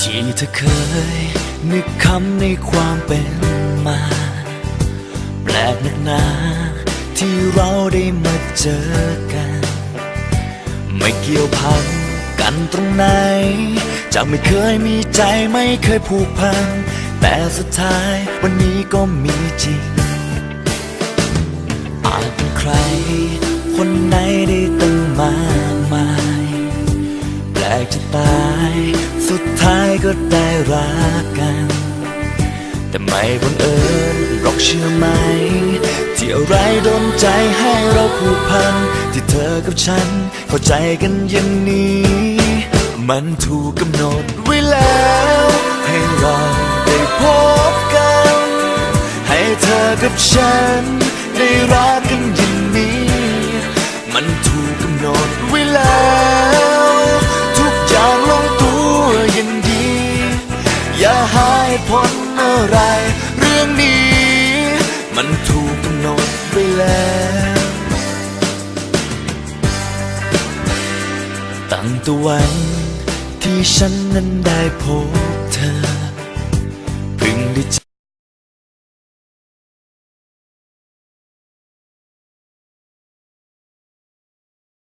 ที่เธอเคย นึกคำในความเป็นมา แปลกนักหนาที่เราได้มาเจอกัน ไม่เกี่ยวพันกันตรงไหน จะไม่เคยมีใจไม่เคยผูกพัน แต่สุดท้ายวันนี้ก็มีจริงอาจเป็นใคร คนไหนได้ ตาย สุดท้ายก็ได้รักกัน แต่ไม่บังเอิญหรอกเชื่อไหม ที่อะไรดนใจให้เราผูกพัน ที่เธอกับฉันเข้าใจกันอย่างนี้ มันถูกกำหนดไว้แล้ว ให้เราได้พบกัน ให้เธอกับฉันได้รัก อย่าหายพ้นอะไร เรื่องนี้ มันถูกกำหนดไปแล้วตั้งแต่วันที่ฉันนั้นได้พบ